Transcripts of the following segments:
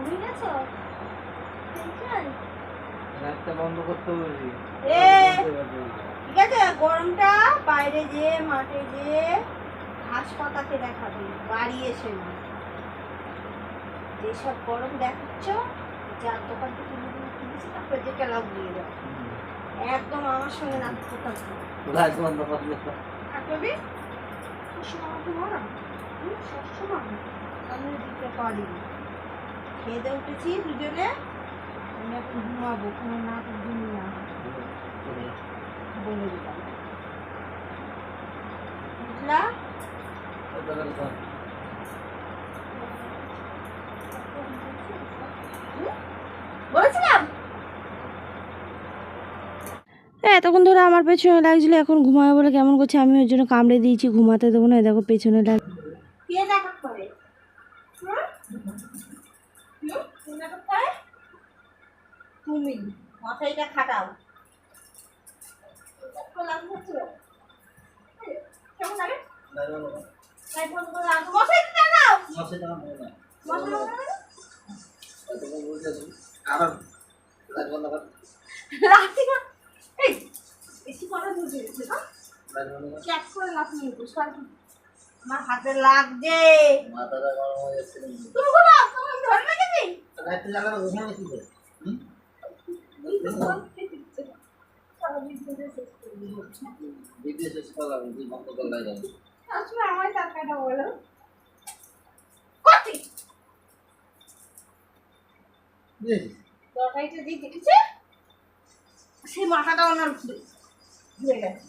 ঘুমিয়ে গেছো? টেনশন? বন্ধ করতে বলছি। ঠিক আছে গরমটা বাইরে যেয়ে মাঠে যেয়ে ঘাস পাতাকে দেখাবে বাড়ি এসে না। যেসব গরম দেখাচ্ছ যার দোকান থেকে কিনেছি তারপরে যেটা লাগিয়ে দাও একদম আমার সঙ্গে না কোথাও লাইট বন্ধ করলে থাকবে সবসময় আমি দিতে পারি খেয়ে দিয়ে উঠেছি দুজনে। আমি একটু ঘুমাবো কোনো না ঘুমিয়ে না বলে দিলাম। বুঝলা বলেছিলাম? এতক্ষণ ধরে আমার পেছনে লাগছিল এখন ঘুমাবে বলে কেমন করছে? আমি ওই জন্য কামড়ে দিয়েছি ঘুমাতে দেবো না দেখো পেছনে লাগ কে নাটক করে হুম? তুমি মশারিটা খাটাও। এটা লাগবে কেমন লাগে? তাই ফোন করে টানাও রাখি না? এই বেশি কথা বুঝে গেছে না। চ্যাট করে লাভ নিয়ে তো সর আমার হাতে লাগছে মাথাটা গরম হয়ে যাচ্ছে তুমি ঘুমাও তুমি ধরে রেখেছি জ্বালানো ঘুমাবে কি করে? হুম? ভিডিও শেষ বন্ধ কর লাইট আসলে আমার টাকাটা বলো। কতি বুঝেছিস? দিয়ে দেখেছে সেই মাথাটা ওনার ঘুরে গেছে।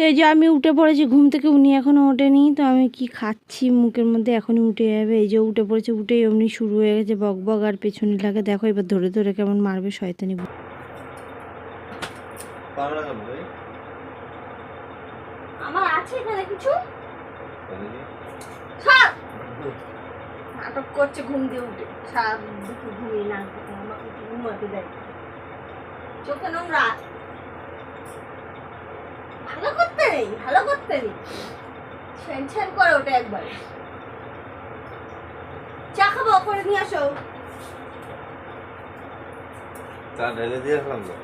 তো এই যে আমি উঠে পড়েছি ঘুম থেকে উনি এখনও ওঠেনি তো আমি কি খাচ্ছি মুখের মধ্যে এখনই উঠে যাবে। এই যে উঠে পড়েছে উঠেই এমনি শুরু হয়ে গেছে বক বক আর পেছনে লাগে। দেখো এবার ধরে ধরে কেমন মারবে শয়তানি আমার আছে এখানে কিছু? নাটক করছে ঘুম দিয়ে উঠে। সারা দুপুর ঘুমিয়ে না আমাকে ঘুমাতে দেয় চোখে নোংরা ভালো করতে নেই ভালো করতে নেই। ছ্যান ছ্যান করে ওটা একবার। চা খাব করে নিয়ে আসো। চা ঢেলে দিয়ে আসলাম তো।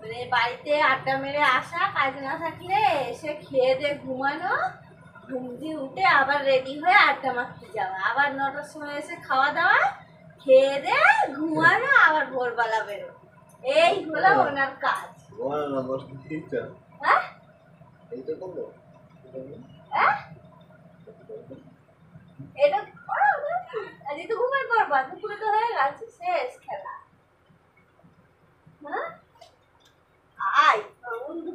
মানে বাড়িতে আড্ডা মেরে আসা কাজ না থাকলে এসে খেয়ে দিয়ে ঘুমানো ঘুম দিয়ে উঠে আবার রেডি হয়ে আড্ডা মারতে যাওয়া। আবার নটার সময় এসে খাওয়া দাওয়া খেয়ে দিয়ে ঘুমানো আবার ভোরবেলা বেরো। এই হলো ওনার কাজ। হ্যাঁ? হ্যাঁ? এটা। আজকে তো ঘুমাই পারবা দুপুরে তো হয়ে গেছে শেষ খেলা। হ্যাঁ? আয় অন্য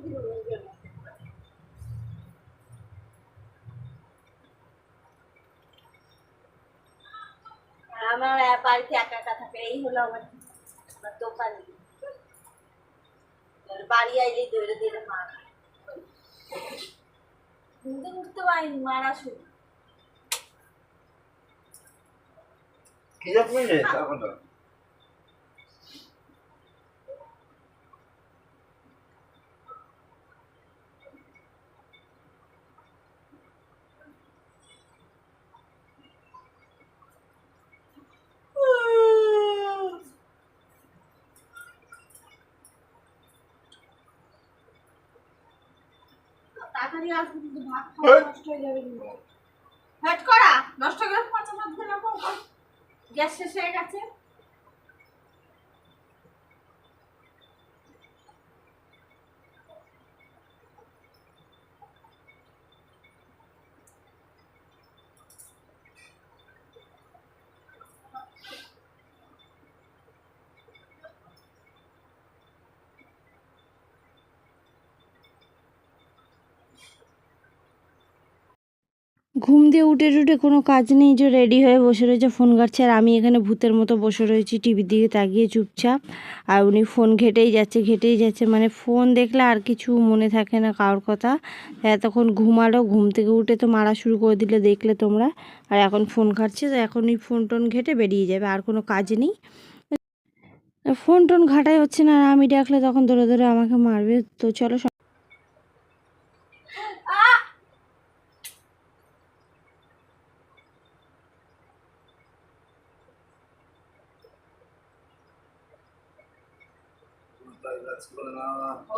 আমার বাড়িতে একা একা থাকে, এই হলো আমার আমার দোকান। বাড়ি আইলে ধরে ধরে মারা ঘুমতে উঠতে পারিনি মারা শুরু কি যাচ্ছে রে তারপরে তাড়াতাড়ি আসব কিন্তু ভাত খাওয়া নষ্ট হয়ে যাবে কিন্তু। হ্যাট করা। নষ্ট করে পচা ভাত গ্যাস শেষ হয়ে গেছে। ঘুম দিয়ে উঠে টুটে কোনো কাজ নেই, যে রেডি হয়ে বসে রয়েছে ফোন ঘাটছে। আর আমি এখানে ভূতের মতো বসে রয়েছি টিভির দিকে তাকিয়ে চুপচাপ। আর উনি ফোন ঘেটেই যাচ্ছে ঘেটেই যাচ্ছে। মানে ফোন দেখলে আর কিছু মনে থাকে না কারোর কথা। এতক্ষণ ঘুমালো, ঘুম থেকে উঠে তো মারা শুরু করে দিলে দেখলে তোমরা। আর এখন ফোন ঘাটছে, তো এখন এই ফোন টোন ঘেটে বেরিয়ে যাবে, আর কোনো কাজ নেই। ফোন টোন ঘাটাই হচ্ছে না, আর আমি ডাকলে তখন ধরে ধরে আমাকে মারবে। তো চলো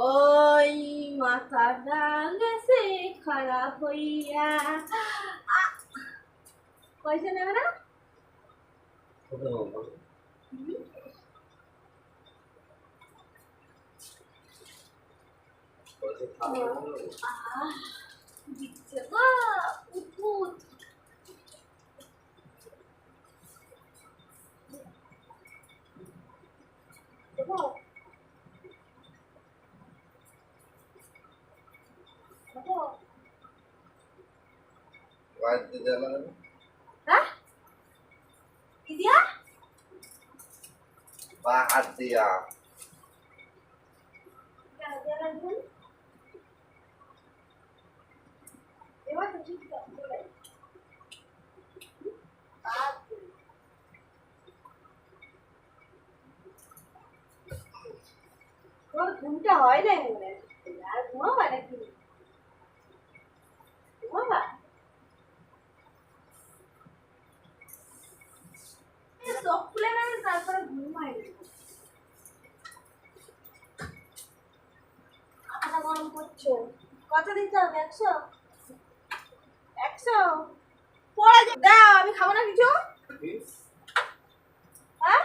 ওই মাথা গেছে খারাপ হইয়া আ! পয়সা নেবে না আহ, দিচ্ছে গো উপুত দেবো? দেবো? হ্যাঁ? কি দিয়া? হাত দিয়া কেন দিয়া রাখবেন? এবার তো ঠিক আছে, চলে। আচ্ছা। তোর ঘুমটা হয় না মনে হচ্ছে। আর ঘুমাবা নাকি ঘুমাবা চোখ খুলে নেবে তারপরে ঘুমাই মাথাটা গরম কত দিতে হবে একশো? একশো? পড়ে দাও আমি খাব না কিছু? হ্যাঁ?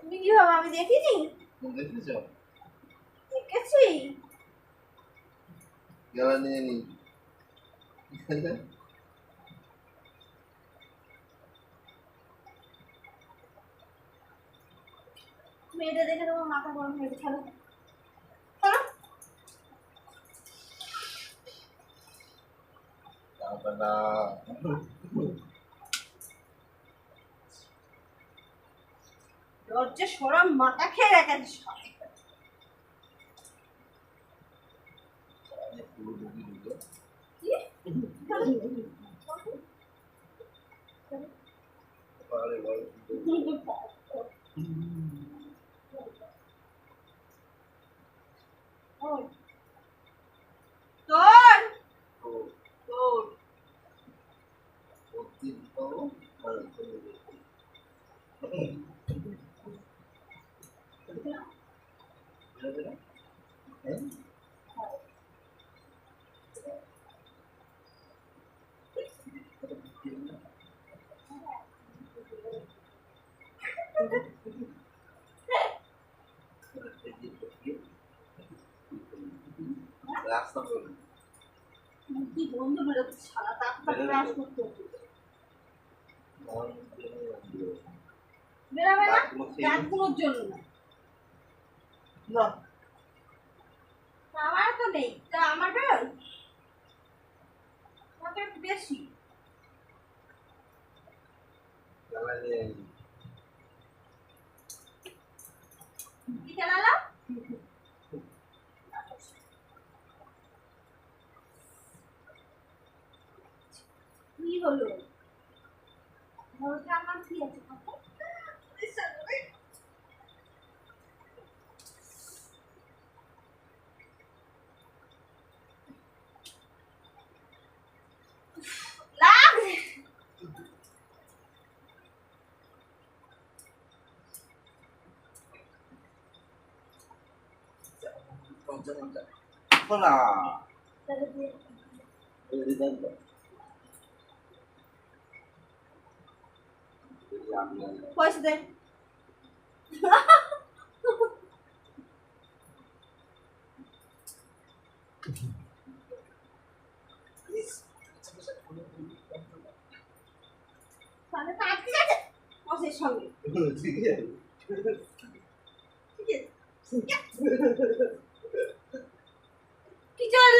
তুমি কি ভাবো আমি দেখিনি দেখেছি? মেয়েটা দেখে তোমার মাথা গরম হয়েছে খেলো খেলো লজ্জা সরম মাথা খেয়ে রেখেছে সবাই। কি? ওই। তোর তোর রাস্তা বলুন কি বন্ধু বেরোচ্ছে সারা তাপ তাপ ব্রাশ করতে হচ্ছে। বেরোবে না? দাঁতগুলোর জন্য না। না আমার তো নেই। তা আমার বেরোয়? আমার একটু বেশি। কি চালালাম কি হলো ঘরটা আমার কি আছে কথা লাগছে না পয়সা দে সঙ্গে ঠিক আছে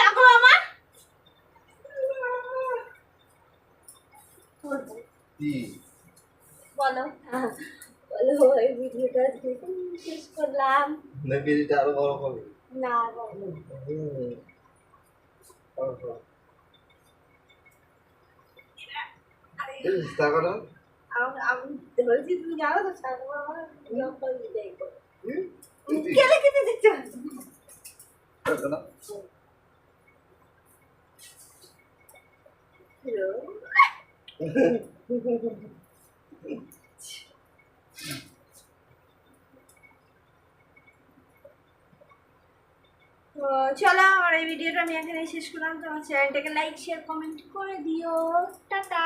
লাগল আমার বলো। বলো এই ভিডিওটা শেষ করলাম। না বিড়িটা আরও বড় হবে। না বলো হুম। বড় করো। এই টাকা দাও। আমি আমি ধরেছি তুমি জানো তো সাগর আমার ব্লগ করে কেটে দিতে চলো, আমার এই ভিডিওটা আমি এখানে শেষ করলাম। তোমার চ্যানেলটাকে লাইক শেয়ার কমেন্ট করে দিও। টাটা!